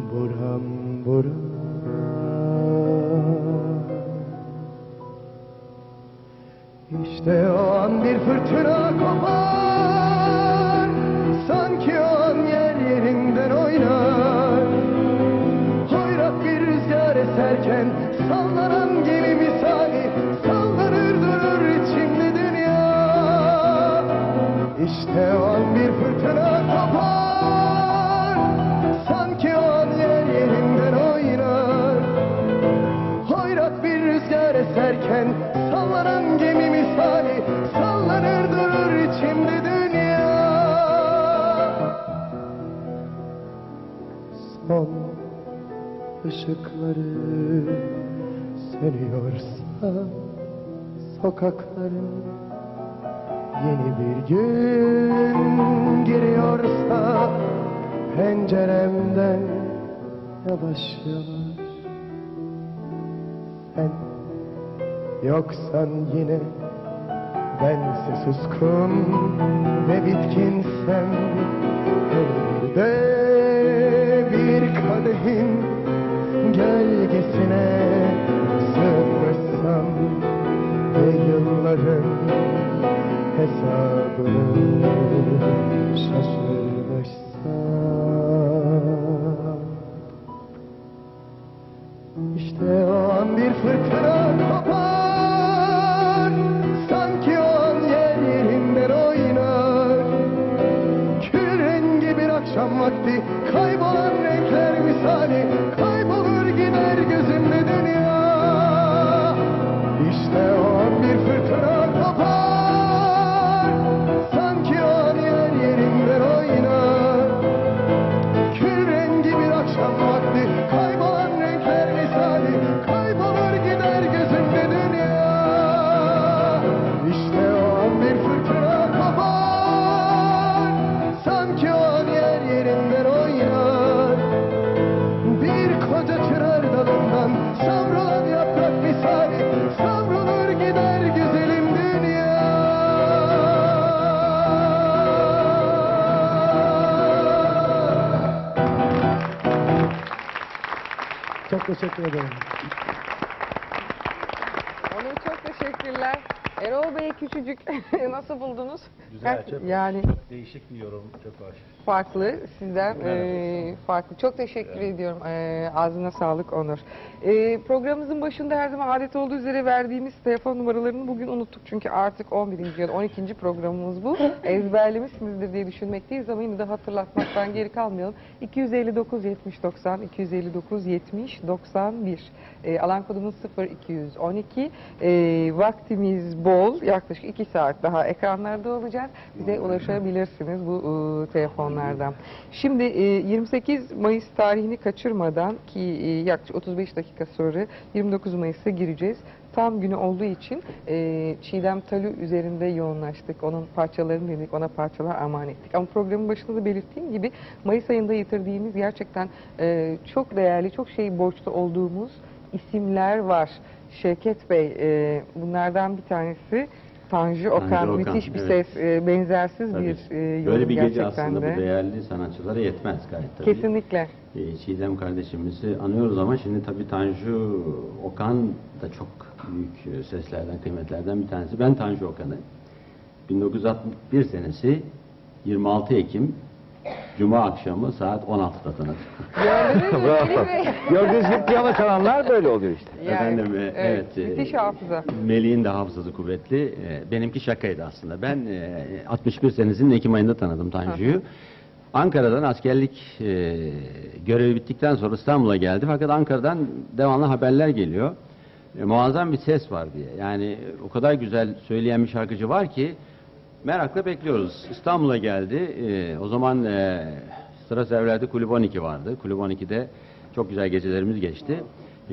Buram buram. İşte o an bir fırtına kopar ışıkları sönüyorsa Sokakların Yeni bir gün giriyorsa penceremden yavaş yavaş. Sen yoksan yine bense suskun ve bitkinsem hele bir de bir kadehin gölgesine sığınırsam ve yılların hesabını şaşırmışsam Çok teşekkür ederim. Onur çok teşekkürler. Erol Bey küçücük nasıl buldunuz? Güzel, çok yani değişik bir yorum, çok hoş. farklı sizden e, farklı. Çok teşekkür ediyorum. E, ağzına sağlık Onur. E, programımızın başında her zaman adet olduğu üzere verdiğimiz telefon numaralarını bugün unuttuk. Çünkü artık 11. ya da 12. programımız bu. Ezberlemişsinizdir diye düşünmekteyiz ama yine de hatırlatmaktan geri kalmayalım. 259 70 90 259 70 91 e, alan kodumuz 0212 e, vaktimiz bol yaklaşık 2 saat daha ekranlarda olacak bize ulaşabilirsiniz bu e, telefonlardan şimdi e, 28 Mayıs tarihini kaçırmadan ki e, yaklaşık 35 dakika sonra 29 Mayıs'a gireceğiz tam günü olduğu için e, Çiğdem Talü üzerinde yoğunlaştık. Onun parçalarını dedik, ona parçalar armağan ettik. Ama programın başında da belirttiğim gibi Mayıs ayında yitirdiğimiz gerçekten e, çok değerli, çok şey borçlu olduğumuz isimler var. Şevket Bey e, bunlardan bir tanesi Tanju Okan. Tanju Okan, Müthiş bir evet. ses, e, benzersiz Tabii. bir e, yorum Böyle bir gece aslında de. bu değerli sanatçılara yetmez gayet tabii. Kesinlikle. Ee, Çiğdem kardeşimizi anıyoruz ama şimdi tabii Tanju Okan da çok büyük e, seslerden, kıymetlerden bir tanesi. Ben Tanju Okan'ı 1961 senesi 26 Ekim Cuma akşamı saat 16'da tanıdım. Gördünüz mü Melih Bey? Gördüğünüz gibi piyano çalanlar böyle oluyor işte. Yani, Efendim, e, evet, evet, e, müthiş hafıza. Melih'in de hafızası kuvvetli. E, Benimki şakaydı aslında. Ben e, 61 senesinin Ekim ayında tanıdım Tanju'yu. Ankara'dan askerlik e, görevi bittikten sonra İstanbul'a geldi. Fakat Ankara'dan devamlı haberler geliyor. E, muazzam bir ses var diye. Yani o kadar güzel söyleyen bir şarkıcı var ki merakla bekliyoruz. İstanbul'a geldi. E, o zaman e, sıra evlerde Kulüp 12 vardı. Kulüp 12'de çok güzel gecelerimiz geçti.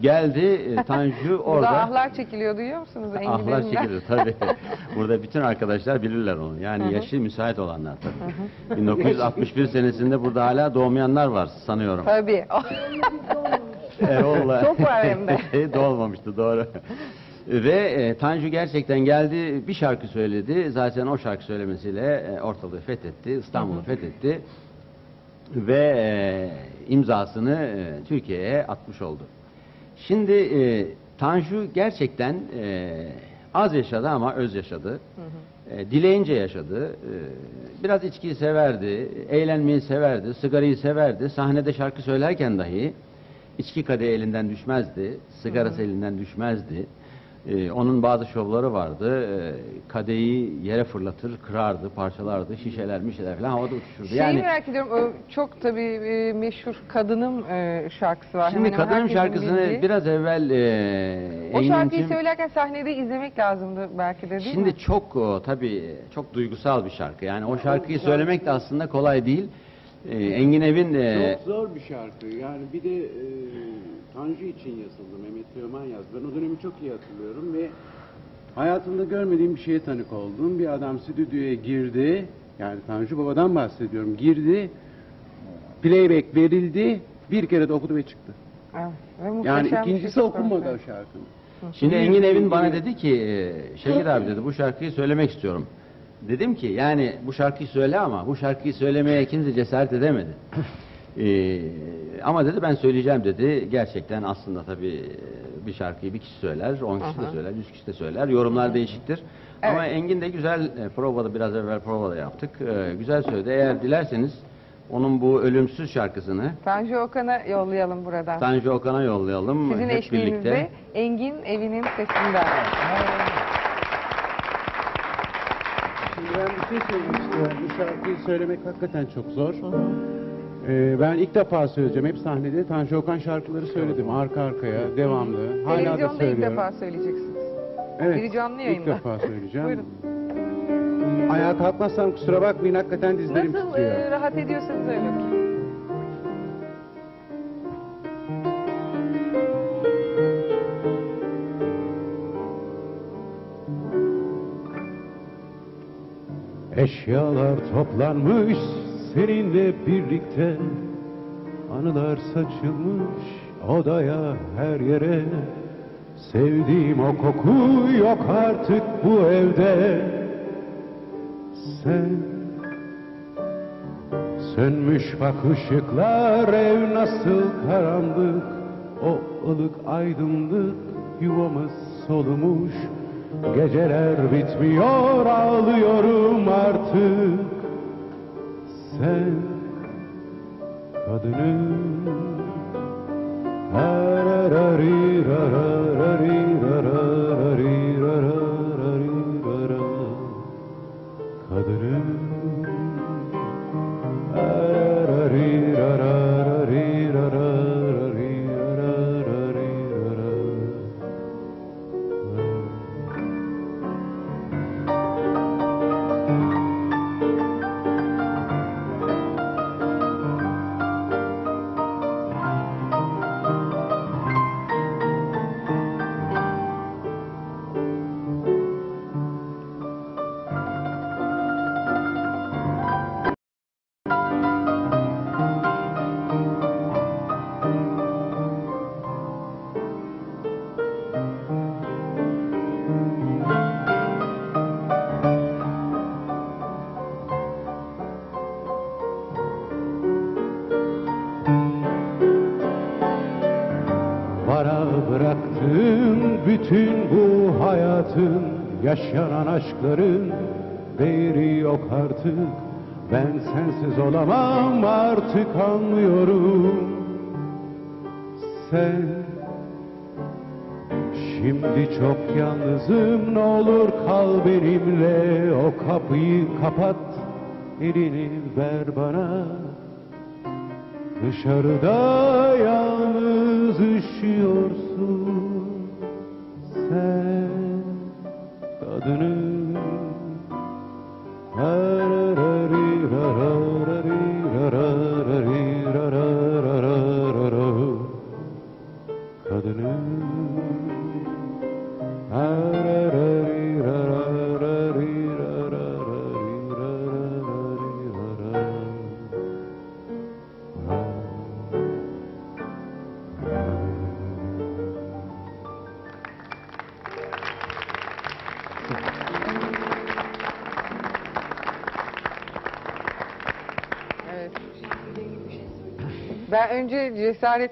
Geldi e, Tanju Burada orada. ahlar çekiliyor duyuyor musunuz? Ahlar çekilir tabii. Burada bütün arkadaşlar bilirler onu. Yani yaşı müsait olanlar tabii. 1961 senesinde burada hala doğmayanlar var sanıyorum. Tabii. Erol'la. Çok var hem de. Doğmamıştı doğru. Ve e, Tanju gerçekten geldi bir şarkı söyledi. Zaten o şarkı söylemesiyle e, ortalığı fethetti, İstanbul'u fethetti. ve e, imzasını e, Türkiye'ye atmış oldu. Şimdi e, Tanju gerçekten e, az yaşadı ama öz yaşadı. E, dileyince yaşadı. E, biraz içkiyi severdi, eğlenmeyi severdi, sigarayı severdi. Sahnede şarkı söylerken dahi içki kadehi elinden düşmezdi, sigarası elinden düşmezdi. E, onun bazı şovları vardı. E, kadehi yere fırlatır, kırardı, parçalardı, şişeler, mişeler falan havada uçuşurdu. Şeyi yani merak ediyorum. o Çok tabii e, meşhur Kadınım e, şarkısı var. Şimdi Hemen Kadınım şarkısını bildiği. biraz evvel e, O şarkıyı söylerken sahnede izlemek lazımdı belki de değil Şimdi mi? çok o, tabii çok duygusal bir şarkı. Yani o şarkıyı söylemek de aslında kolay değil. Ee, Engin Evin e, Çok zor bir şarkı. Yani bir de e, Tanju için yazıldı. Mehmet Teoman yazdı. Ben o dönemi çok iyi hatırlıyorum ve hayatımda görmediğim bir şeye tanık oldum. Bir adam stüdyoya girdi. Yani Tanju Baba'dan bahsediyorum. Girdi. Playback verildi. Bir kere de okudu ve çıktı. Evet, ve Yani ikincisi şey okunmadı o şarkının. Şimdi Engin Evin bana dedi ki e, Şevket abi dedi bu şarkıyı söylemek istiyorum. Dedim ki yani bu şarkıyı söyle ama bu şarkıyı söylemeye kimse cesaret edemedi. Ee, ama dedi ben söyleyeceğim dedi. Gerçekten aslında tabii e, bir şarkıyı bir kişi söyler, on kişi de Aha. söyler, yüz kişi de söyler. Yorumlar değişiktir. Ama Evet. Engin de güzel e, provada biraz evvel provada yaptık. E, güzel söyledi. Eğer dilerseniz onun bu ölümsüz şarkısını Tanju Okan'a yollayalım buradan. Tanju Okan'a yollayalım. Sizin hep eşliğinizde birlikte. Engin Evi'nin sesinden. Şimdi ben bir şey söylemek istiyorum. Bu şarkıyı söylemek hakikaten çok zor. Ee, ben ilk defa söyleyeceğim. Hep sahnede Tanju Okan şarkıları söyledim. Arka arkaya, devamlı. Hala da Televizyonda ilk söylüyorum. defa söyleyeceksiniz. Evet, Biri canlı ilk yayında. defa söyleyeceğim. Buyurun. Ayağa kalkmazsam kusura bakmayın. Hakikaten dizlerim Nasıl titriyor. e, rahat ediyorsanız öyle okuyun. Eşyalar toplanmış seninle birlikte Anılar saçılmış odaya her yere. Sevdiğim o koku yok artık bu evde. Sen Sönmüş bak ışıklar ev nasıl karanlık? O ılık aydınlık yuvamız solumuş. Geceler bitmiyor ağlıyorum artık Sen kadının Kadının Bana bıraktığın bütün bu hayatın Yaşanan aşkların değeri yok artık. Ben sensiz olamam artık anlıyorum. Sen Şimdi çok yalnızım ne olur kal benimle. O kapıyı kapat elini ver bana Dışarıda yalnız üşüyorsun sen. Kadının Kadının Önce cesaret